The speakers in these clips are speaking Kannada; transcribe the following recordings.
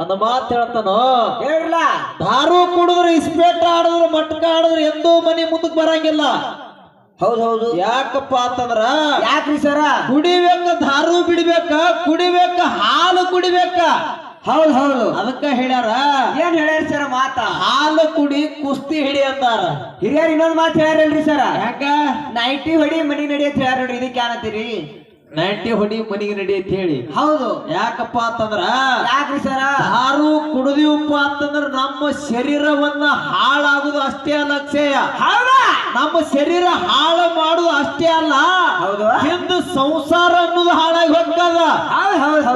ಒಂದು ಮಾತು ಹೇಳ್ತಾನೋ? ಹೇಳ್ರಲ್ಲ. ದಾರು ಕುಡಿದ್ರೆ ಇಸ್ಪೇಟ ಆಡಿದ್ರು ಮಟ್ಕ ಆಡಿದ್ರು ಎಂದೂ ಮನೆ ಮುಂದಕ್ಕೆ ಬರಂಗಿಲ್ಲ. ಹೌದ್ ಹೌದು. ಯಾಕಪ್ಪ ಅಂತಂದ್ರ ಯಾಕ್ರಿ ಸರ? ಕುಡಿಬೇಕ ದಾರು ಬಿಡ್ಬೇಕ ಕುಡಿಬೇಕ ಹಾಲು ಕುಡಿಬೇಕ. ಹೌದ್ ಹೌದು. ಅದಕ್ಕ ಹೇಳ್ಯಾರ ಏನ್ ಹೇಳ್ಯಾರ ಸರ ಮಾತ? ಹಾಲು ಕುಡಿ ಕುಸ್ತಿ ಹಿಡಿ ಅಂತಾರ. ಹಿರಿಯರ್ ಇನ್ನೊಂದ್ ಮಾತು ಹೇಳ್ಯಾರಲ್ರಿ ಸರ. ಯಾಕ? ನೈಟಿ ಹೊಡಿ ಮನಿ ನಡಿ ಅಂತ ಹೇಳ್ಯಾರ ನೋಡ್ರಿ ಇದಕ್ಕೆ ಏನತ್ತೀರಿ ನೈಂಟಿ ಹೊಡಿ ಮನಿಗೆ ನಡಿ ಅಂತ ಹೇಳಿ. ಹೌದು. ಯಾಕಪ್ಪ ಅಂತಂದ್ರ ಯಾಕ್ರಿ ಸರ? ಯಾರು ಕುಡಿದಿವಪ್ಪ ಅಂತಂದ್ರ ನಮ್ಮ ಶರೀರವನ್ನ ಹಾಳಾಗುದು ಅಷ್ಟೇ ಹೌದಾ. ನಮ್ಮ ಶರೀರ ಹಾಳು ಮಾಡುದು ಅಷ್ಟೇ ಅಲ್ಲ. ಹೌದು. ಹಿಂದ ಸಂಸಾರ ಅನ್ನೋದು ಹಾಳಾಗಿ ಹೋಗ್ತದ.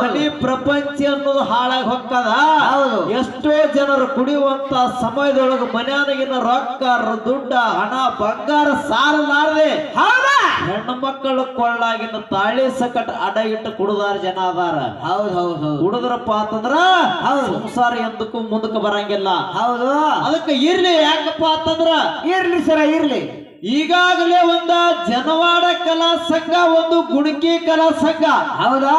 ಮನಿ ಪ್ರಪಂಚ ಅನ್ನೋದು ಹಾಳಾಗಿ ಹೋಗ್ತದ. ಹೌದು. ಎಷ್ಟೋ ಜನರು ಕುಡಿಯುವಂತ ಸಮಯದೊಳಗೆ ಮನ್ಯಾನಗಿನ ರೊಕ್ಕ ದುಡ್ಡ ಹಣ ಬಂಗಾರ ಸಾರಲಾರದೆ ಹೆಣ್ಣು ಮಕ್ಕಳು ಕೊಳ್ಳಾಗಿನ ತಾಳಿ ಸಕಟ್ ಅಡ ಇಟ್ಟು ಕುಡುದಾರ ಜನ ಅದಾರ. ಹೌದ್ ಹೌದ್ ಹೌದು. ಕುಡಿದ್ರಪ್ಪ ಅಂತಂದ್ರ ಹೌದು. ಸಂಸಾರ ಎಂದಕ್ಕೂ ಮುಂದಕ್ಕೆ ಬರಂಗಿಲ್ಲ. ಹೌದು. ಅದಕ್ಕೆ ಇರ್ಲಿ ಯಾಕಪ್ಪ ಅಂತಂದ್ರ ಇರ್ಲಿ ಸರ ಇರ್ಲಿ. ಈಗಾಗಲೇ ಒಂದ ಜನವಾಡ ಕಲಾ ಸಂಘ ಒಂದು ಗುಣಕಿ ಕಲಾ ಸಂಘ. ಹೌದಾ?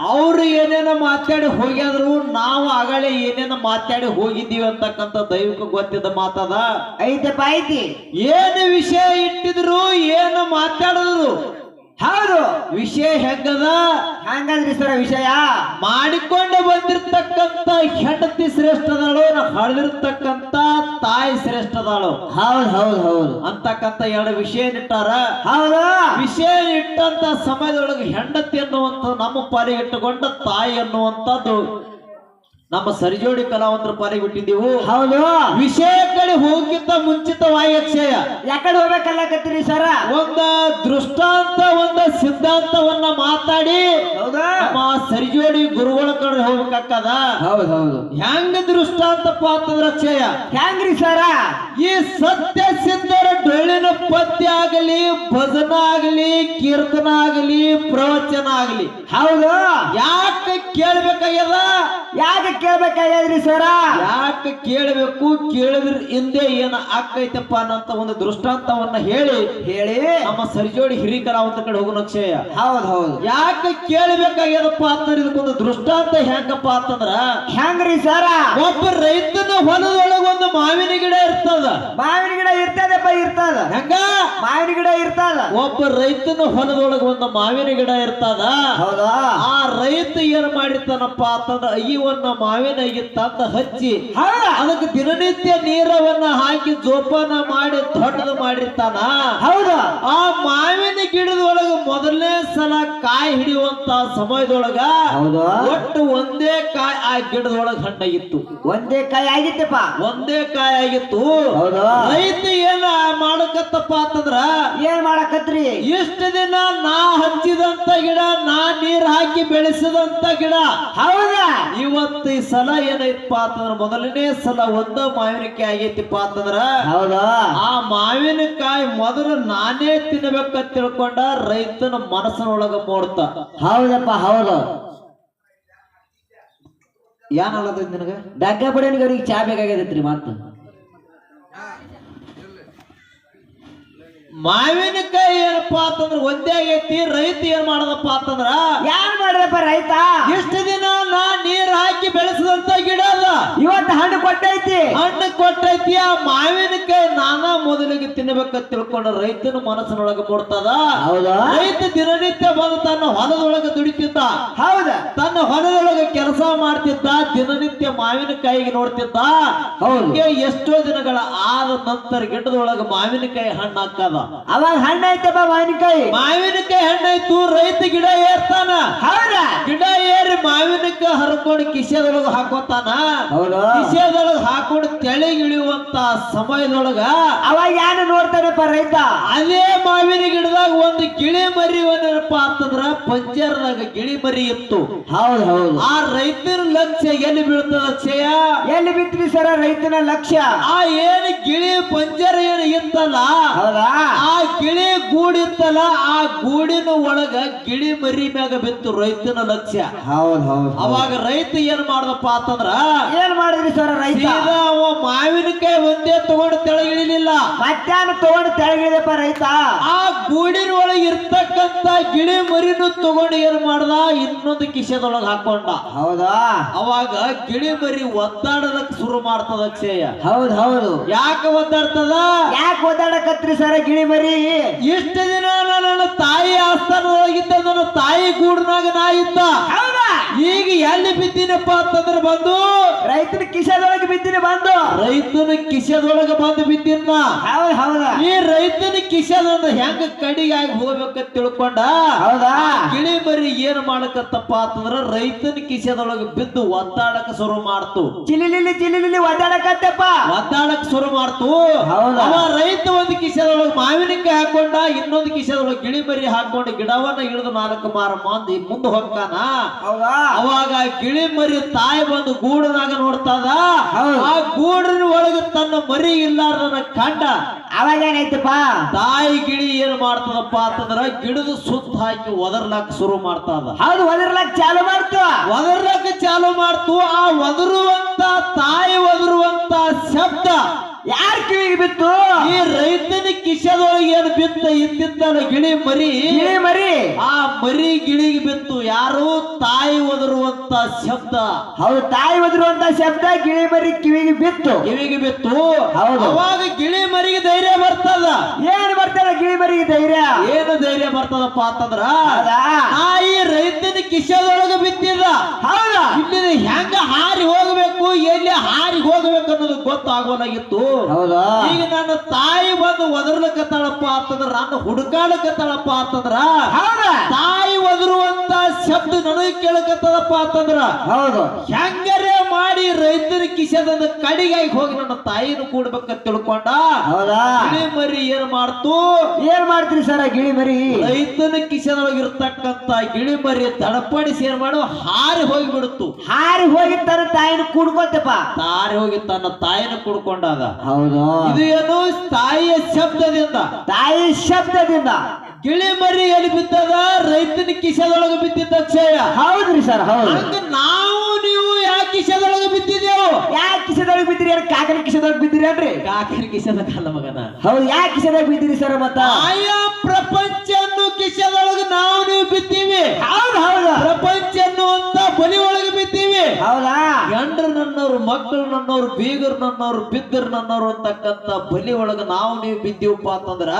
ಅವ್ರು ಏನೇನ ಮಾತಾಡಿ ಹೋಗ್ಯಾದ್ರು ನಾವು ಆಗಲೇ ಏನೇನ ಮಾತಾಡಿ ಹೋಗಿದ್ದೀವಿ ಅಂತಕ್ಕಂತ ದೈವಿಕ ಗೊತ್ತಿದ್ದ ಮಾತದ. ಐತಪ್ಪ ಐತಿ ಏನು ವಿಷಯ ಇಟ್ಟಿದ್ರು ಏನು ಮಾತಾಡಿದ್ರು. ಹೌದು ವಿಷಯ ಹೆಂಗದ? ಹಂಗಂದ್ರಿ ಸರ ವಿಷಯ? ಮಾಡಿಕೊಂಡು ಬಂದಿರ್ತಕ್ಕಂತ ಹೆಂಡತಿ ಶ್ರೇಷ್ಠದಳು ಹಳದಿರ್ತಕ್ಕಂತ ತಾಯಿ ಶ್ರೇಷ್ಠದಳು. ಹೌದ್ ಹೌದ್ ಹೌದು. ಅಂತಕ್ಕಂತ ಎರಡು ವಿಷಯ ಇಟ್ಟಾರ. ಹೌದಾ? ವಿಷಯ ಇಟ್ಟಂತ ಸಮಯದೊಳಗೆ ಹೆಂಡತಿ ಅನ್ನುವಂತ ನಮ್ಮ ಪಾಲಿಗೆ ಇಟ್ಟುಕೊಂಡ ತಾಯಿ ಅನ್ನುವಂಥದ್ದು ನಮ್ಮ ಸರಿಜೋಡಿ ಕಲಾವಂತರ ಪಾಲಿಗೆ ಬಿಟ್ಟಿದ್ದೀವು ಹೌದು. ವಿಷಯ ಕಡೆ ಹೋಗಿದ್ದ ಮುಂಚಿತವಾಗಿ ಅಕ್ಷಯ ಯಾಕಡೆ ಹೋಗ್ಬೇಕಲ್ಲಕತ್ತೀರಿ ಸರ? ಒಂದ ದೃಷ್ಟಾಂತ ಒಂದ ಸಿದ್ಧಾಂತವನ್ನ ಮಾತಾಡಿ ಹೌದಾ? ನಮ್ಮ ಸರಿಜೋಡಿ ಗುರುಗಳ ಕಡೆ ಹೋಗ್ಬೇಕಾಗ್ತದ ಹೌದ್ ಹೌದು. ಹೆಂಗ ದೃಷ್ಟಾಂತಪ್ಪ ಅಂತಂದ್ರ ಅಕ್ಷಯ ಹ್ಯಾಂಗ್ರಿ ಸರ? ಈ ಸತ್ಯ ಸಿದ್ಧರ ಡೊಳ್ಳಿನ ಪದ್ಯ ಆಗಲಿ ಭಜನ ಆಗಲಿ ಕೀರ್ತನ ಆಗಲಿ ಪ್ರವಚನ ಆಗಲಿ. ಹೌದು. ಯಾಕೆ ಕೇಳ್ಬೇಕಾಗ್ಯದ? ಯಾಕೆ ಕೇಳ್ಬೇಕಾಗ್ಯದ್ರಿ ಸರ? ಯಾಕೆ ಕೇಳಬೇಕು ಕೇಳಿದ್ರ ಹಿಂದೆ ಏನ ಆಕೈತಪ್ಪ ಅನ್ನಂತ ಒಂದು ದೃಷ್ಟಾಂತವನ್ನ ಹೇಳಿ ಹೇಳಿ. ನಮ್ಮ ಸರಿಜೋಡಿ ಹಿರಿಕರಾವಂತ ಕಡೆ ಹೋಗೋಣ ನಕ್ಷಯ ಹೌದ್ ಹೌದು. ಯಾಕೆ ಕೇಳಬೇಕಾಗ್ಯದಪ್ಪ ಅಂತಂದ್ರೆ ಇದಕ್ಕೊಂದು ದೃಷ್ಟಾಂತ ಹೆಂಗಪ್ಪ ಅಂತಂದ್ರ ಹ್ಯಾಂಗ್ರಿ ಸರ? ಒಬ್ಬ ರೈತನ ಹೊಲದೊಳಗ ಒಂದು ಮಾವಿನ ಗಿಡ ಇರ್ತದ. ಮಾವಿನ ಗಿಡ ಇರ್ತದಪ್ಪ ಇರ್ತದ. ಹೆಂಗ? ಮಾವಿನ ಗಿಡ ಇರ್ತದ. ಒಬ್ಬ ರೈತನ ಹೊಲದೊಳಗ ಒಂದು ಮಾವಿನ ಗಿಡ ಇರ್ತದ. ಹೌದಾ? ಆ ರೈತ ಏನ್ ಮಾಡಿರ್ತಾನಪ್ಪ ಅಂತಂದ್ರ ಅಯ್ಯವನ್ನ ಮಾವಿನ ಅಗಿ ತಂದ ಹಚ್ಚಿ ಅದಕ್ಕೆ ದಿನನಿತ್ಯ ನೀರವನ್ನ ಹಾಕಿ ಜೋಪಾನ ಮಾಡಿ ದೊಡ್ಡದು ಮಾಡಿರ್ತಾನ. ಹೌದ. ಆ ಮಾವಿನ ಗಿಡದೊಳಗ ಮೊದಲನೇ ಸಲ ಕಾಯಿ ಹಿಡಿಯುವಂತ ಸಮಯದೊಳಗ ಒಟ್ಟು ಒಂದೇ ಕಾಯಿ ಆ ಗಿಡದೊಳಗ ಹಣ್ಣಾಗಿತ್ತು. ಒಂದೇ ಕಾಯಿ ಆಗಿತ್ತಪ್ಪ. ಒಂದೇ ಕಾಯಿ ಆಗಿತ್ತು. ರೈತ ಏನ ಮಾಡಕತ್ತಪ್ಪ ಅಂತಂದ್ರ ಏನ್ ಮಾಡಕತ್ರಿ? ಇಷ್ಟ ದಿನ ನಾ ಹಚ್ಚಿದಂತ ಗಿಡ ನಾ ನೀರ್ ಹಾಕಿ ಬೆಳೆಸಿದಂತ ಗಿಡ. ಹೌದಾ? ಇವತ್ತು ಈ ಸಲ ಏನೈತಪ್ಪ ಅಂತಂದ್ರ ಮೊದಲನೇ ಸಲ ಒಂದ ಮಾವಿನಕಾಯಿ ಆಗೈತಿಪ್ಪ ಅಂತಂದ್ರ ಹೌದಾ? ಆ ಮಾವಿನಕಾಯಿ ಮೊದಲು ನಾನೇ ತಿನ್ಬೇಕಂತ ತಿಳ್ಕೊಂಡ ರೈತನ ಮನಸ್ಸಿನೊಳಗ ಮೂಡ್ತ. ಹೌದಪ್ಪ ಹೌದು. ಏನಾಗದ ನಿನಗ? ಡಗ್ಗ ಬಡಿಯನ್ಗೆ ಅವ್ರಿಗೆ ಚಾ ಬೇಕಾಗ್ಯದತ್ರಿ ಮತ್ತ. ಮಾವಿನಕಾಯಿ ಏನಪ್ಪಾ ಅಂತಂದ್ರ ಒಂದೇ ಆಗೈತಿ ರೈತ ಏನ್ ಮಾಡದಪ್ಪ ಅಂತಂದ್ರ ಯಾನ್ ಮಾಡ್ರಪ್ಪ ರೈತ? ಇಷ್ಟು ದಿನ ನಾ ನೀರ್ ಹಾಕಿ ಬೆಳೆಸಿದಂತ ಗಿಡ ಅದ. ಇವತ್ತು ಹಣ್ಣು ಕೊಟ್ಟೈತಿ. ಹಣ್ಣು ಕೊಟ್ಟೈತಿ ಆ ಮಾವಿನಕಾಯಿ ನಾನಾ ಮೊದಲಿಗೆ ತಿನ್ಬೇಕ ತಿಳ್ಕೊಂಡ ರೈತನ ಮನಸ್ಸಿನೊಳಗ ಕೊಡ್ತದ ಹೌದಾ? ರೈತ ದಿನನಿತ್ಯ ಬಂದು ತನ್ನ ಹೊಲದೊಳಗ ದುಡಿತಿದ್ದ. ಹೌದ? ತನ್ನ ಹೊಲದೊಳಗ ಕೆಲಸ ಮಾಡ್ತಿದ್ದ ದಿನನಿತ್ಯ ಮಾವಿನಕಾಯಿಗೆ ನೋಡ್ತಿದ್ದ. ಹೌದು. ಎಷ್ಟೋ ದಿನಗಳ ಆದ ನಂತರ ಗಿಡದೊಳಗ ಮಾವಿನಕಾಯಿ ಹಣ್ಣು ಹಾಕದ. ಅವಾಗ ಹಣ್ಣು ಬಾ ಮಾವಿನಕಾಯಿ ಮಾವಿನಕಾಯಿ ಹಣ್ಣಾಯ್ತು ರೈತ ಗಿಡ ಏರ್ತಾನ. ಹೌದಾ? ಗಿಡ ಏರಿ ಮಾವಿನಕಾಯಿ ಹರ್ಕೊಂಡು ಕಿಸೆದೊಳಗ ಹಾಕೋತಾನ. ಕಿಸೆದೊಳಗ ಹಾಕೊಂಡು ತೆಳಗಿಳಿಯುವಂತ ಸಮಯದೊಳಗ ಅವಾಗ ಯಾರು ನೋಡ್ತಾನಪ್ಪ ರೈತ? ಅದೇ ಮಾವಿನ ಗಿಡದಾಗ ಒಂದು ಗಿಳಿ ಮರಿ ಏನಪ್ಪ ಅಂತಂದ್ರ ಪಂಜರದಾಗ ಗಿಳಿ ಮರಿ ಇತ್ತು. ಹೌದು ಹೌದು. ಆ ರೈತನ ಲಕ್ಷ್ಯ ಎಲ್ಲಿ ಬೀಳ್ತದ ಅಕ್ಷಯ? ಎಲ್ಲಿ ಬಿತ್ರಿ ಸರ ರೈತನ ಲಕ್ಷ್ಯ ಆ ಏನು ಗಿಳಿ ಪಂಜರ ಏನು ಇತ್ತಲ್ಲ? ಹೌದಾ? ಆ ಗಿಳಿ ಗೂಡಿತ್ತಲ್ಲ ಆ ಗೂಡಿನ ಒಳಗ ಗಿಳಿ ಮರಿ ಮ್ಯಾಗ ಬಿತ್ತು ರೈತನ ಲಕ್ಷ್ಯ. ಹೌದು ಹೌದು ಅವಾಗ ರೈತ ಏನ್ ಮಾಡ್ದಪ್ಪ ಅಂತಂದ್ರ ಏನ್ ಮಾಡಿದ್ರಿ ಸರ್ ರೈತ? ಅವ ಮಾವಿನಕಾಯಿ ಒಂದೇ ತಗೊಂಡು ತೆಳಗಿಳಿಲಿಲ್ಲ. ಮಧ್ಯಾಹ್ನ ತಗೊಂಡು ತೆಳಗಿಳಿದಪ್ಪ ರೈತ? ಆ ಗೂಡಿನ ಒಳಗೆ ಇರ್ತಕ್ಕಂತ ಗಿಳಿ ಮರಿನು ತಗೊಂಡು ಏನ್ ಮಾಡ್ದ? ಇನ್ನೊಂದು ಕಿಶೆದೊಳಗ ಹಾಕೊಂಡ. ಹೌದಾ? ಅವಾಗ ಗಿಳಿ ಮರಿ ಒದ್ದಾಡದಕ್ ಶುರು ಮಾಡ್ತದ ಅಕ್ಷಯ. ಹೌದ್ ಹೌದು. ಯಾಕೆ ಒದ್ದಾಡ್ತದ? ಯಾಕೆ ಒದ್ದಾಡಕತ್ರಿ ಸರ ಗಿಳಿ ಮರಿ ಇಷ್ಟು ದಿನ ನನ್ನ ತಾಯಿ ಆಸ್ಥಾನದೊಳಗಿದ್ದ ನನ್ನ ತಾಯಿ ಕೂಡನಾಗ ನಾ ಇದ್ದ. ಈಗ ಎಲ್ಲಿ ಬಿದ್ದೀನಪ್ಪ ಅಂತಂದ್ರೆ ಬಂದು? ರೈತನ ಕಿಶದೊಳಗೆ ಬಿದ್ದೀನಿ ಬಂದು. ರೈತನ ಕಿಶದೊಳಗೆ ಬಂದು ಬಿದ್ದಿನ ಹೌದ್ ಹೌದಾ. ಈ ರೈತನ ಕಿಶದ ಹೆಂಗ ಕಡಿಗಾಗಿ ಹೋಗ್ಬೇಕಂತ ತಿಳ್ಕೊಂಡ? ಹೌದಾ? ಗಿಳಿ ಮರಿ ಏನ್ ಮಾಡಕತ್ತಪ್ಪ ಅಂತಂದ್ರ ರೈತನ ಕಿಶದೊಳಗೆ ಬಿದ್ದು ಒದ್ದಾಡಕ ಶುರು ಮಾಡ್ತು. ಚಿಲಿಲಿಲಿ ಚಿಲಿಲಿಲಿ ಒದ್ದಾಡಕತ್ತಪ್ಪ. ಒದ್ದಾಡಕ್ ಶುರು ಮಾಡ್ತು. ಹೌದಾ? ಅವ ರೈತ ಒಂದು ಕಿಶದೊಳಗೆ ಮಾವಿನಕಾಯಿ ಹಾಕೊಂಡ ಇನ್ನೊಂದು ಕಿಶದೊಳಗೆ ಗಿಳಿ ಮರಿ ಹಾಕೊಂಡು ಗಿಡವನ್ನ ಇಳಿದು ನಾಲ್ಕು ಮಾರ ಮಂದಿ ಮುಂದೆ ಹೋಗ್ತಾನ ಹೌದಾ? ಅವಾಗ ಗಿಳಿ ಮರಿ ತಾಯಿ ಬಂದು ಗೂಡನಾಗ ನೋಡ್ತದ. ಆ ಗೂಡಿನ ಒಳಗೆ ತನ್ನ ಮರಿ ಇಲ್ಲಾರ್ದನ ಕಂಡ ಅವಾಗ ಏನೈತಪ್ಪ ತಾಯಿ ಗಿಳಿ ಏನ್ ಮಾಡ್ತದಪ್ಪ ಅಂತಂದ್ರ ಗಿಡದ ಸುತ್ತ ಹಾಕಿ ಒದರ್ಲಾಕ್ ಶುರು ಮಾಡ್ತದ. ಹೌದು ಒದರ್ಲಾಕ್ ಚಾಲು ಮಾಡ್ತು. ಒದರ್ಲಾಕ್ ಚಾಲು ಮಾಡ್ತು. ಆ ಒದರುವಂತ ತಾಯಿ ಒದರುವಂತ ಶಬ್ದ ಯಾರ ಕಿವಿಗೆ ಬಿತ್ತು? ಈ ರೈತನ ಕಿಶದೊಳಗೆ ಏನು ಬಿತ್ತ ಇದ್ದಿದ್ದಲ್ಲ ಗಿಳಿ ಮರಿ? ಗಿಳಿ ಮರಿ. ಆ ಮರಿ ಗಿಳಿಗೆ ಬಿತ್ತು. ಯಾರು ತಾಯಿ ಒದರುವಂತ ಶಬ್ದ. ಹೌದು ತಾಯಿ ಒದರುವಂತ ಶಬ್ದ ಗಿಳಿ ಮರಿ ಕಿವಿಗೆ ಬಿತ್ತು. ಕಿವಿಗೆ ಬಿತ್ತು. ಹೌದು. ಅವಾಗ ಗಿಳಿ ಮರಿಗೆ ಧೈರ್ಯ ಬರ್ತದ. ಏನ್ ಬರ್ತಾರ ಗಿಳಿ ಮರಿಗೆ ಧೈರ್ಯ? ಧೈರ್ಯ ಬರ್ತದಪ್ಪ ಅಂತಂದ್ರ ನಾಯಿ ರೈತನ ಕಿಶದೊಳಗ ಬಿದ್ದಿಲ್ಲ ಹೌದಾ? ಇಲ್ಲಿ ಹೆಂಗ ಹಾರಿ ಹೋಗ್ಬೇಕು ಎಲ್ಲಿ ಹಾರಿ ಹೋಗ್ಬೇಕು ಅನ್ನೋದು ಗೊತ್ತಾಗೋಲಾಗಿತ್ತು ಹೌದಾ? ಈಗ ನನ್ನ ತಾಯಿ ಬಂದು ಒದರ್ಲಕತ್ತಾಳಪ್ಪ ಅಂತಂದ್ರ ನನ್ನ ಹುಡುಕಾಡಕತ್ತಾಳಪ್ಪ ಅಂತಂದ್ರ ಹೌದಾ? ತಾಯಿ ಒದರುವಂತ ಶಬ್ದ ನನಗೆ ಕೇಳಕತ್ತದಪ್ಪ ಅಂತಂದ್ರ ಹೌದು. ಹೆಂಗರೇ ಮಾಡಿ ರೈತನ ಕಿಶದ ಕಡಿಗಾಗಿ ಹೋಗಿ ನನ್ನ ತಾಯಿನ ಕೂಡ್ಬೇಕ ತಿಳ್ಕೊಂಡ. ಹೌದಾ? ಗಿಳಿ ಮರಿ ಏನ್ ಮಾಡ್ತು? ಏನ್ ಮಾಡ್ತೀರಿ ಸರ ಗಿಳಿ ಮರಿ? ರೈತನ ಕಿಶದೊಳಗಿರ್ತಕ್ಕಂತ ಗಿಳಿ ಮರಿ ತಡಪಡಿಸಿ ಏನ್ ಮಾಡು ಹಾರಿ ಹೋಗಿ ಬಿಡುತ್ತು ಹಾರಿ ಹೋಗಿ ತನ್ನ ತಾಯಿನ ಕೂಡ್ಕೋತಪ್ಪ. ಹಾರಿ ಹೋಗಿ ತನ್ನ ತಾಯಿನ ಕುಡ್ಕೊಂಡಾಗ. ಹೌದು. ಇದು ಏನು ತಾಯಿಯ ಶಬ್ದದಿಂದ. ತಾಯಿ ಶಬ್ದದಿಂದ. ಗಿಳಿ ಮರಿ ಎಲ್ಲಿ ಬಿದ್ದದ? ರೈತನ ಕಿಶದೊಳಗೆ ಬಿದ್ದಿದ್ದ ಕ್ಷಯ ಹೌದ್ರಿ ಸರ್ ಹೌದು. ನಾವು ನೀವು ಯಾಕೆ ಕಿಶದೊಳಗೆ ಬಿದ್ದಿದ್ದೇವು ಯಾಕೆ ಕಿಸದೊಳಗೆ ಬಿದ್ದಿರಿ ಯಾರು ಕಾಕನ ಕಿಸದೊಳಗೆ ಬಿದ್ದಿರಿ ಅನ್ರಿ ಕಾಕನ ಕಿಶದ ಕಾಲ ಮಗನ. ಹೌದು ಯಾಕೆ ಕಿಸದೊಳಗೆ ಬಿದ್ದಿರಿ ಸರ ಮತ್ತ? ಆಯಾ ಪ್ರಪಂಚ ಅನ್ನೋ ನಾವು ನೀವು ಬಿದ್ದೀವಿ. ಹೌದು ಹೌದು. ಪ್ರಪಂಚ ಅನ್ನುವಂತ ಬಲಿ ಒಳಗೆ ಬಿದ್ದೀವಿ. ಹೌದಾ? ಗಂಡ್ರು ನನ್ನವ್ರು ಮಕ್ಕಳು ನನ್ನವ್ರು ಬೀಗರು ನನ್ನವ್ರು ಬಿದ್ದರು ನನ್ನವ್ರು ಅಂತಕ್ಕಂತ ಬಲಿ ಒಳಗ ನಾವು ನೀವು ಬಿದ್ದೀವಪ್ಪ ಅಂತಂದ್ರ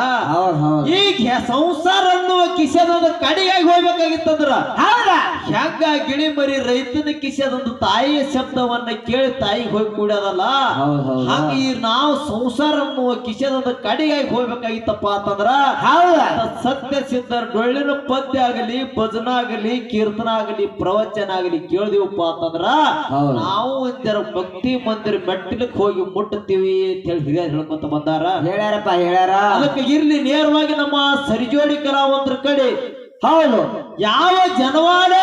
ಈಗ ಸಂಸಾರ ಅನ್ನುವ ಕಿಶದೊಂದು ಕಡಿಗಾಗಿ ಹೋಗ್ಬೇಕಾಗಿತ್ತಂದ್ರ. ಹೌದಾ? ಹೆಂಗ ಗಿಳಿ ಮರಿ ರೈತನ ಕಿಶದೊಂದು ತಾಯಿಯ ಶಬ್ದವನ್ನ ಕೇಳಿ ತಾಯಿಗೆ ಹೋಗಿ ಹೌದು ಹಂಗ ಈ ನಾವು ಸಂಸಾರ ಅನ್ನುವ ಕಿಶದೊಂದು ಕಡಿಗಾಗಿ ಹೋಗ್ಬೇಕಾಗಿತ್ತಪ್ಪ ಅಂತಂದ್ರ ಸತ್ಯ ಸಿದ್ಧರ ಡೊಳ್ಳಿನ ಪದ್ಯ ಆಗಲಿ ಭಜನ ಆಗಲಿ ಕೀರ್ತನ ಆಗಲಿ ಪ್ರವಚನ ಆಗಲಿ ಕೇಳಿದಿವಪ್ಪ ಅಂತಂದ್ರ. ನಾವು ಒಂದರ ಭಕ್ತಿ ಮಂದಿರ ಮೆಟ್ಟಲಕ್ಕೆ ಹೋಗಿ ಮುಟ್ಟುತ್ತೀವಿ ಅಂತ ಹೇಳಿ ಹಿರಿಯರು ಹೇಳ್ಕೊಂತ ಬಂದಾರ. ಹೇಳ್ಯಾರಪ್ಪ ಹೇಳ್ಯಾರ. ಅದಕ್ಕೆ ಇರ್ಲಿ ನೇರವಾಗಿ ನಮ್ಮ ಸರಿಜೋಡಿ ಕಲಾವಂತರ ಕಡೆ. ಹೌದು. ಯಾವ ಜನವಾಡೆ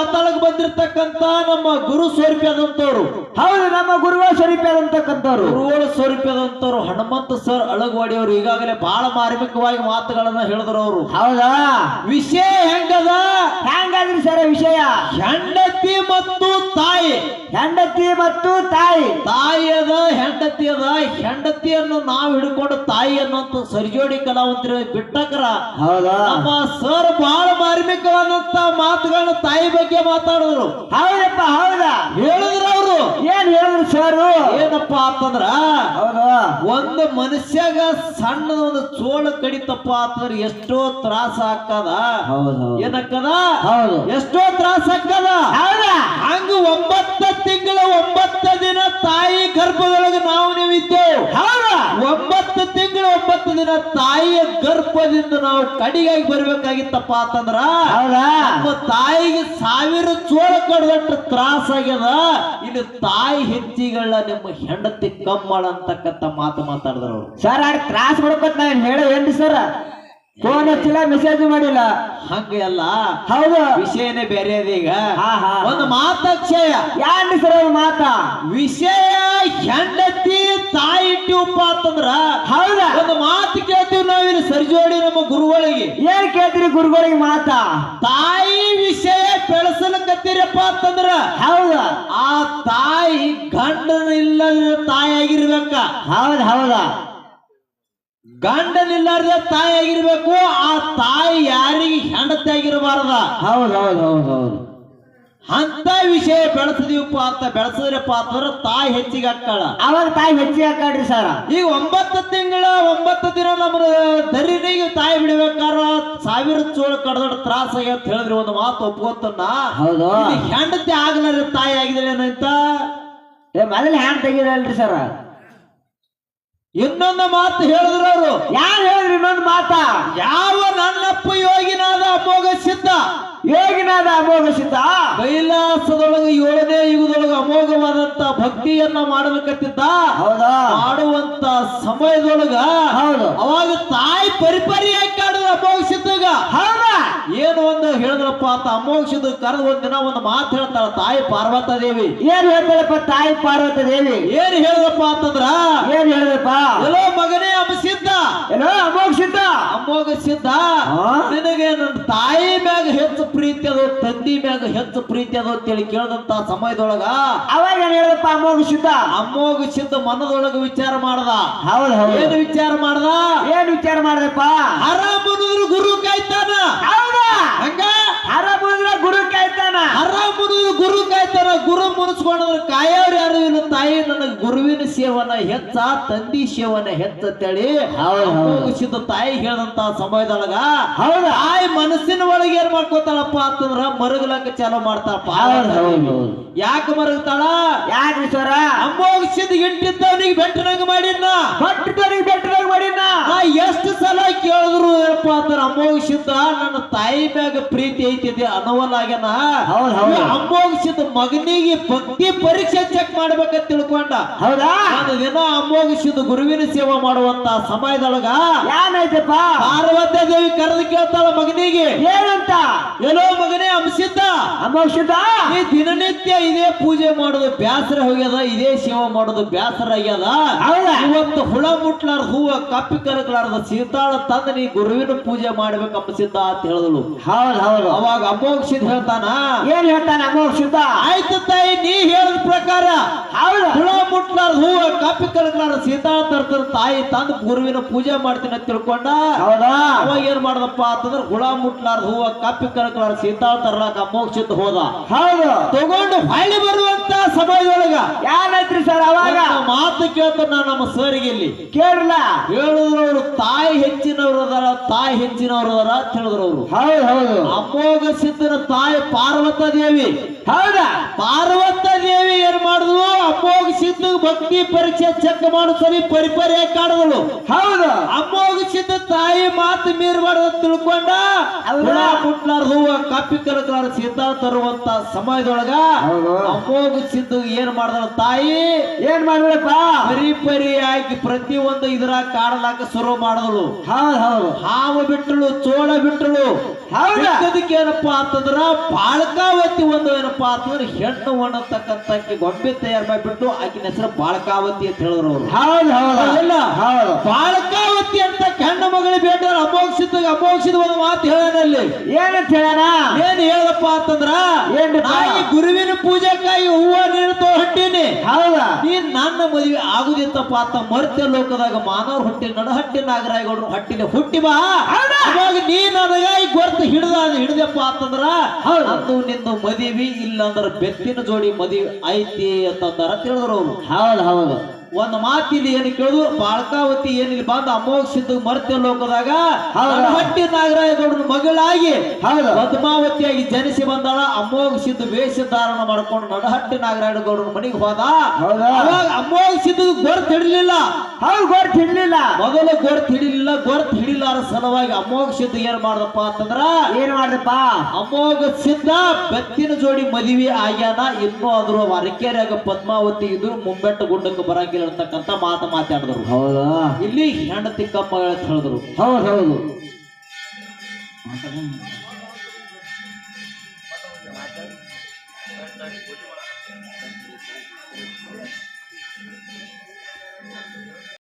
ಮಾತಾಡಕ್ ಬಂದಿರ್ತಕ್ಕಂತ ನಮ್ಮ ಗುರು ಸ್ವರೂಪದಂತವ್ರು ಹೌದು ನಮ್ಮ ಗುರುಗಳ ಸ್ವರೂಪ ಆದಂತಕ್ಕಂಥವ್ರು ಗುರುಗಳ ಸ್ವರೂಪ ಆದಂತವ್ರು ಹನುಮಂತ ಸರ್ ಅಳಗವಾಡಿ ಅವರು ಈಗಾಗಲೇ ಬಹಳ ಮಾರ್ಮಿಕವಾಗಿ ಮಾತುಗಳನ್ನ ಹೇಳಿದ್ರು ಅವರು. ಹೌದಾ? ವಿಷಯ ಹೆಂಗದ? ಹೆಂಗಾದ್ರಿ ಸರ್ ವಿಷಯ? ಹೆಂಡತಿ ಮತ್ತು ತಾಯಿ. ಹೆಂಡತಿ ಮತ್ತು ತಾಯಿ. ತಾಯಿ ಅದ ಹೆಂಡತಿ ಅದ. ಹೆಂಡತಿಯನ್ನು ನಾವು ಹಿಡ್ಕೊಂಡು ತಾಯಿ ಅನ್ನೋ ಸರಿಜೋಡಿ ಕಲಾವಂತರ ಬಿಟ್ಟಕ್ರ ಹೌದಾ? ನಮ್ಮ ಸರ್ ಬಹಳ ಮಾರ್ಮಿಕವಾದಂತ ಮಾತುಗಳನ್ನ ತಾಯಿ ಬಗ್ಗೆ ಮಾತಾಡಿದ್ರು. ಹೌದಪ್ಪ ಹೌದಾ? ಹೇಳಿದ್ರು ಏನ್ ಹೇಳಿದ್ರು ಸರ್ ಏನಪ್ಪ ಅಂತಂದ್ರ ಹೌದು. ಒಂದು ಮನುಷ್ಯಾಗ ಸಣ್ಣದ ಒಂದು ಚೋಳ ಕಡಿತಪ್ಪ ಅಂತಂದ್ರ ಎಷ್ಟೋ ತ್ರಾಸ ಆಕ್ಕದ ಹೌದು. ಏನಕ್ಕದ? ಹೌದು. ಎಷ್ಟೋ ತ್ರಾಸ ಆಕ್ಕದ ಹೌದಾ. ಹಂಗ ಒಂಬತ್ತ ತಿಂಗಳ ಒಂಬತ್ತ ದಿನ ತಾಯಿ ಗರ್ಭದೊಳಗೆ ನಾವು ನೀವು ಇದ್ದೇವು ಹೌದಾ. ಒಂಬತ್ತು ತಿಂಗಳ ಒಂಬತ್ತು ದಿನ ತಾಯಿಯ ಗರ್ಭದಿಂದ ನಾವು ಕಡಿಗಾಗಿ ಬರ್ಬೇಕಾಗಿತ್ತಪ್ಪ ಅಂತಂದ್ರ ಹೌದಾ. ತಾಯಿಗೆ ಸಾವಿರ ಚೋಳ ಕಡ್ದಟ್ಟು ತ್ರಾಸ ಆಗ್ಯದ. ಇಲ್ಲಿ ತಾಯಿ ಹೆಚ್ಚಿಗಳ ನಿಮ್ಮ ಹೆಂಡತಿ ಕಮ್ಮಳ ಅಂತಕ್ಕಂಥ ಮಾತು ಮಾತಾಡಿದ್ರು ಅವ್ರು. ಸರ್ ಆಡ್ ತ್ರಾಸ್ ಮಾಡ್ಕೊತ ನಾನು ಹೇಳೇನ್ರಿ ಸರ್? ಫೋನ್ ಹಚ್ಚಿಲ್ಲ ಮೆಸೇಜ್ ಮಾಡಿಲ್ಲ. ಹಂಗ ಅಲ್ಲ. ಹೌದು. ವಿಷಯನೇ ಬೇರೆ ಅದೀಗ ಈಗ. ಹಾ ಹಾ ಒಂದು ಮಾತಾಕ್ಷಯ ಯಾನ್ರಿ ಸರ್ ಒಂದು ಮಾತ? ವಿಷಯ ಹೆಂಡತಿ ತಾಯಿ ಇಟ್ಟಿವಪ್ಪ ಅಂತಂದ್ರ ಹೌದ? ಒಂದು ಮಾತು ಕೇಳ್ತೀವಿ ನಾವಿಲ್ಲಿ ಸರಿಜೋಡಿ ನಮ್ಮ ಗುರುಗಳಿಗೆ. ಏನ್ ಕೇಳ್ತೀರಿ ಗುರುಗಳಿಗೆ ಮಾತಾ? ತಾಯಿ ವಿಷಯ ಬೆಳೆಸಲಕತ್ತೀರಪ್ಪ ಅಂತಂದ್ರ ಹೌದ. ಆ ತಾಯಿ ಗಂಡನ ಇಲ್ಲದ ತಾಯಿ ಹೌದ್ ಹೌದ. ಗಂಡನಿಲ್ಲಾರ್ದ ತಾಯಿ ಆಗಿರ್ಬೇಕು ಆ ತಾಯಿ ಯಾರಿಗೆ ಹೆಂಡತಿ ಆಗಿರಬಾರದ? ಹೌದ್ ಹೌದ್ ಹೌದ್ ಹೌದು. ಅಂತ ವಿಷಯ ಬೆಳೆಸದಿವಪ್ಪ ಅಂತ ಬೆಳೆಸಿದ್ರಪ್ಪ ಅಂತಂದ್ರ ತಾಯಿ ಹೆಚ್ಚಿಗೆ ಹಾಕಾಳ ಅವಾಗ ತಾಯಿ ಹೆಚ್ಚಿಗೆ ಹಾಕಾಡ್ರಿ ಸರ. ಈಗ ಒಂಬತ್ತು ತಿಂಗಳ ಒಂಬತ್ತು ದಿನ ನಮ್ಮ ದರಿನಿಗೆ ತಾಯಿ ಬಿಡ್ಬೇಕಾರ ಸಾವಿರ ಚೋಳ ಕಡದ ತ್ರಾಸ ಅಂತ ಹೇಳಿದ್ರಿ ಒಂದು ಮಾತು ಒಪ್ಕೋತನ್ನ ಹೌದು. ಹೆಂಡತಿ ಆಗ್ಲಾರ ತಾಯಿ ಆಗಿದ್ರೆ ಏನಂತ? ಮೊದಲು ಹ್ಯಾಂಡ್ ತೆಗಿರಲ್ರಿ ಸರ. ಇನ್ನೊಂದು ಮಾತು ಹೇಳಿದ್ರು ಅವರು. ಯಾರು ಹೇಳ್ರಿ ಇನ್ನೊಂದು ಮಾತ? ಯಾವ ನನ್ನಪ್ಪ ಯೋಗಿನಾದ ಅಮೋಘ ಸಿದ್ಧ? ಯೋಗಿನಾದ ಅಮೋಘ ಸಿದ್ಧ? ಕೈಲಾಸದೊಳಗೆ ಏಳನೇ ಯುಗದೊಳಗೆ ಅಮೋಘವಾದಂತ ಭಕ್ತಿಯನ್ನ ಮಾಡಬೇಕಂತಿದ್ದ ಹೌದಾ? ಮಾಡುವಂತ ಸಮಯದೊಳಗ ಹೌದು. ಅವಾಗ ತಾಯಿ ಪರಿಪರಿಯಾಗಿ ಕಾಡುದು ಅಮೋಘ ಸಿದ್ಧಗ. ಹೌದಾ. ಏನು ಒಂದು ಹೇಳಿದ್ರಪ್ಪ ಅಂತ ಅಮೋಕ್ಷದ ಕರೆದು ಒಂದ್ ದಿನ ಒಂದು ಮಾತು ಹೇಳ್ತಾಳ ತಾಯಿ ಪಾರ್ವತ ದೇವಿ ಏನ್ ಹೇಳ್ತಾಳಪ್ಪ ತಾಯಿ ಪಾರ್ವತ ದೇವಿ ಏನ್ ಹೇಳಿದ್ರಪ್ಪ ಅಂತಂದ್ರ? ಏನ್ ಹೇಳಿದ್ರಪ್ಪ? ಎಲ್ಲೋ ಮಗನೇ ಅಮಸಿದ್ಧ ಏನೋ ಅಮೋಘ ಸಿದ್ಧ ಅಮೋಘ ಸಿದ್ಧ? ನಿನಗೆ ನನ್ನ ತಾಯಿ ಮ್ಯಾಗ ಹೆಚ್ಚು ಪ್ರೀತಿ ಅದು ತಂದಿ ಮ್ಯಾಗ ಹೆಚ್ಚು ಪ್ರೀತಿ ಅದು ಅಂತೇಳಿ ಕೇಳಿದಂತ ಸಮಯದೊಳಗ ಅವಾಗ ಏನ್ ಹೇಳಿದಪ್ಪ ಅಮೋಘ ಸಿದ್ಧ ಅಮೋಘ ಸಿದ್ಧ ಮನದೊಳಗ ವಿಚಾರ ಮಾಡದ. ಹೌದ್ ಹೌದು. ಏನು ವಿಚಾರ ಮಾಡ್ದ? ಏನ್ ವಿಚಾರ ಮಾಡದಪ್ಪ? ಹರಾಮುನಿದ್ರು ಗುರು ಕಾಯ್ತಾನ ಹೌದಾ? ಹಂಗ? ಹರಬಂದ್ರ ಗುರು ಕಾಯ್ತಾನ ಹರಾಮುನಿದ್ರು ಗುರು ಕಾಯ್ತಾರ ಗುರು ಮುನಿಸ್ಕೊಂಡ್ರ ಕಾಯೋರು ಯಾರು? ಇಲ್ಲ ತಾಯಿ ನನಗೆ ಗುರುವಿನ ಸೇವನ ಹೆಚ್ಚ ತಂದಿ ಸೇವನ ಹೆಚ್ಚ ಅಂತೇಳಿ. ಅಮೋಘ ತಾಯಿ ಹೇಳಿದಂತ ಸಮಯದೊಳಗ ಹೌದಾ. ತಾಯಿ ಮನಸ್ಸಿನ ಒಳಗೆ ಏನ್ ಮಾಡ್ಕೋತಾಳಪ್ಪ ಅಂತಂದ್ರ ಮರಗಲಕ್ಕ ಚಾಲೋ ಮಾಡ್ತಾಳಪ್ಪ. ಯಾಕ. ಯಾಕೆ ಮರಗ್ತಾಳ? ಯಾಕ್ರಿ ಸರ ಅಮ್ಮೋಗ ಹಿಂಟಿದ್ದವನಿಗೆ ಇಂಟಿದ್ದವನಿಗೆ ಬೆಟ್ಟನಂಗ ಮಾಡಿನ ಭಕ್ತರಿಗೆ ಬೆಟ್ಟನಾಗ ಮಾಡಿನ ಆ ಎಷ್ಟು ಸಲ ಕೇಳಿದ್ರು ಏನಪ್ಪ ಅಂತಾರ ಅಮ್ಮೋಗ ಸಿದ್ಧ ನನ್ನ ತಾಯಿ ಮ್ಯಾಗ ಪ್ರೀತಿ ಐತಿದೆ ಅನ್ನವಲ್ಲಾಗ್ಯಾನ ಹೌದ್ ಹೌದ್. ಅಮ್ಮೋಗ ಮಗನಿಗೆ ಭಕ್ತಿ ಪರೀಕ್ಷೆ ಚೆಕ್ ಮಾಡ್ಬೇಕಂತ ತಿಳ್ಕೊಂಡ. ಹೌದಾ? ಒಂದು ದಿನ ಅಮೋಘಿಸಿದ ಗುರುವಿನ ಸೇವೆ ಮಾಡುವಂತ ಸಮಯದೊಳಗ ಏನಾಯ್ತಪ್ಪ ಪಾರ್ವತಿ ದೇವಿ ಕರೆದು ಕೇಳ್ತಾಳ ಮಗನಿಗೆ. ಏನಂತ? ಎಲ್ಲೋ ಮಗನೇ ಅಂಶಿದ್ದ ಅಮೋಘ ನೀ ಈ ದಿನನಿತ್ಯ ಇದೇ ಪೂಜೆ ಮಾಡೋದು ಬ್ಯಾಸರ ಹೋಗ್ಯದ ಇದೇ ಸೇವೆ ಮಾಡೋದು ಬ್ಯಾಸರ ಆಗ್ಯದ. ಇವತ್ತು ಹುಳ ಮುಟ್ಲಾರ್ದ ಹೂವ ಕಪ್ಪಿ ಕರಕ್ಲಾರ್ದ ಸೀತಾಳ ತಂದ ನೀ ಗುರುವಿನ ಪೂಜೆ ಮಾಡ್ಬೇಕು ಅಂಬಿಸಿದ್ದ ಅಂತ ಹೇಳಿದಳು. ಹೌದು ಹೌದು. ಅವಾಗ ಅಮೋಕ್ಷಿದ್ ಹೇಳ್ತಾನ ಏನ್ ಹೇಳ್ತಾನೆ ಅಮೋಘ ಶುದ್ಧ? ಆಯ್ತು ತಾಯಿ ನೀ ಹೇಳಿದ ಪ್ರಕಾರ ಹುಳ ಮುಟ್ಲಾರ ಹೂವ ಕಪ್ಪಿ ಕರಕಲಾರ್ದ ಸೀತಾಳ ತರ್ತಾರ ತಾಯಿ ತಂದು ಗುರುವಿನ ಪೂಜೆ ಮಾಡ್ತೀನಿ ಅಂತ ತಿಳ್ಕೊಂಡ ಹೌದಾ? ಅವಾಗ ಏನ್ ಮಾಡ್ದಪ್ಪ ಅಂತಂದ್ರ ಹುಳ ಮುಟ್ಲಾರ ಹೂವ ಕಪ್ಪಿ ಕರಕಲಾರ್ದ ಸೀತಾಳ ತರ್ಲಾಕ ಅಮೋಕ್ಷಿದ್ ಹೋದ. ಹೌದು. ತಗೊಂಡು ಹೊಳ್ಳಿ ಬರುವಂತ ಸಮಯದೊಳಗ ಯಾರೈತ್ರಿ ಸರ್ ಅವಾಗ? ಮಾತು ಕೇಳ್ತಾನ ನಮ್ಮ ಸರ್ಗೆ ಇಲ್ಲಿ. ಕೇಳಲ್ಲ ಹೇಳುದ್ರವ್ರು ತಾಯಿ ಹೆಚ್ಚಿನವ್ರು ಅದಾರ ತಾಯಿ ಹೆಚ್ಚಿನವ್ರು ಅದಾರ ಅವರು. ಹೌದು ಹೌದು. ಅಮೋಘ ಸಿದ್ಧನ ತಾಯಿ ಪಾರ್ವತ ದೇವಿ. ಹೌದಾ? ಪಾರ್ವತ ದೇವಿ ಏನ್ ಭಕ್ತಿ ಪರೀಕ್ಷೆ ಚೆಕ್ ಮಾಡು ಸರಿ ಪರಿಪರಿ ಕಾಡಿದಳು ಹೌದು. ಅಮೋಘ ಸಿದ್ಧ ತಾಯಿ ಮಾತು ಮೀರಬಾರ್ದು ತಿಳ್ಕೊಂಡ? ಹುಳ ಮುಟ್ಲಾರ್ದ ಹೂವ ಕಾಪಿ ಕಲಕಲಾರ ಸೀತಾ ತರುವಂತ ಸಮಯದೊಳಗ ಸಿದ್ಧ ಏನ್ ಮಾಡಿದಳ ತಾಯಿ? ಏನ್ ಮಾಡಿದ್ರಪ್ಪ ಪರಿಪರಿಯಾಗಿ ಪ್ರತಿ ಒಂದು ಇದರ ಕಾಡಲಾಕ ಶುರು ಮಾಡಿದಳು. ಹೌದು ಹೌದು. ಹಾವು ಬಿಟ್ಟಳು ಚೋಳ ಬಿಟ್ಟಳು. ಅದಕ್ಕೆ ಏನಪ್ಪಾ ಅಂತಂದ್ರ ಬಾಳಕಾವತಿ ಒಂದು ಏನಪ್ಪಾ ಅಂತಂದ್ರ ಹೆಣ್ಣು ಒಣತಕ್ಕಂತ ಗೊಂಬೆ ತಯಾರು ಮಾಡಿಬಿಟ್ಟು ಆಕಿನ ಹೆಸರು ಬಾಳಕಾವತಿ ಅಂತ ಹೇಳಿದ್ರು ಅವರು. ಹೌದು ಹೌದು. ಬಾಳಕಾವತಿ ಅಂತ ಹೆಣ್ಣು ಮಗಳು ಬೇಟ ಅಮೋಕ್ಷಿತ ಅಮೋಕ್ಷಿತ ಒಂದು ಮಾತು ಹೇಳಿ ಏನಂತ ಹೇಳೋಣ? ಏನ್ ಹೇಳಪ್ಪ ಅಂತಂದ್ರ ನಾನು ನಾಯಿ ಗುರುವಿನ ಪೂಜೆಕ್ಕಾಗಿ ಹೂವ ನೀರು ಹಟ್ಟಿನಿ ಹೌದಾ? ನೀನ್ ನನ್ನ ಮದುವೆ ಆಗುದಿತ್ತಪ್ಪ ಅಂತ ಮರ್ತ್ಯ ಲೋಕದಾಗ ಮಾನವ್ರ ಹುಟ್ಟಿ ನಡಹಟ್ಟಿ ನಾಗರಾಯಗೌಡರು ಹಟ್ಟಿನ ಹುಟ್ಟಿ ಬಾ? ಅವಾಗ ನೀ ನನಗ ಈ ಗೊತ್ತ ಹಿಡ್ದ ಹಿಡ್ದಪ್ಪ ಅಂತಂದ್ರ. ನಿನ್ನ ನಿಂದು ಮದುವೆ ಇಲ್ಲ ಅಂದ್ರ ಬೆತ್ತಿನ ಜೋಡಿ ಮದುವೆ ಐತಿ ಅಂತಂದಾರ ತಿಳಿದ್ರು ಅವ್ರು. ಹೌದು ಹೌದು. ಒಂದ್ ಮಾತಿಲ್ಲಿ ಏನು ಕೇಳಿದ್ರು ಬಾಳ್ಕಾವತಿ ಏನಿಲ್ಲಿ ಬಂದ ಅಮೋಘ ಸಿದ್ಧ ಮರ್ತ್ಯ ಲೋಕದಾಗ ಹಟ್ಟಿ ನಾಗರಾಯ ಗೌಡನ ಮಗಳಾಗಿ ಪದ್ಮಾವತಿಯಾಗಿ ಜನಿಸಿ ಬಂದಾಳ. ಅಮೋಘ ಸಿದ್ಧ ವೇಷ ಧಾರಣ ಮಾಡ್ಕೊಂಡು ನಡಹಟ್ಟಿ ನಾಗರಾಯಗೌಡನ ಮನೆಗೆ ಹೋದ. ಅಮೋಘ ಸಿದ್ಧ ಗೊರ್ತ್ ಹಿಡಿಲಿಲ್ಲ. ಹೌದು ಗೊತ್ತು ಹಿಡಲಿಲ್ಲ. ಮೊದಲು ಗೊರ್ತ್ ಹಿಡಿಲಿಲ್ಲ ಗೊರ್ತ್ ಹಿಡಿಲಾರ ಸಲುವಾಗಿ ಅಮೋಘ ಸಿದ್ಧ ಏನ್ ಮಾಡ್ದಪ್ಪ ಅಂತಂದ್ರ ಏನ್ ಮಾಡ್ದಪ್ಪ? ಅಮೋಘ ಸಿದ್ಧ ಬೆತ್ತಿನ ಜೋಡಿ ಮದುವೆ ಆಗ್ಯಾನ. ಇನ್ನೂ ಅದ್ರ ಅರಕೆರೆಯಾಗ ಪದ್ಮಾವತಿ ಇದ್ರು ಮುಂಬೆಟ್ಟ ಗುಡ್ಡಕ್ಕೆ ಬರಂಗಿಲ್ಲ. ಅಂತಕ್ಕಂತ ಮಾತು ಮಾತಾಡಿದ್ರು. ಹೌದಾ? ಇಲ್ಲಿ ಹೆಂಡತಿ ಕಪ್ಪ ಹೇಳಿದ್ರು ಹೌದು ಹೌದು.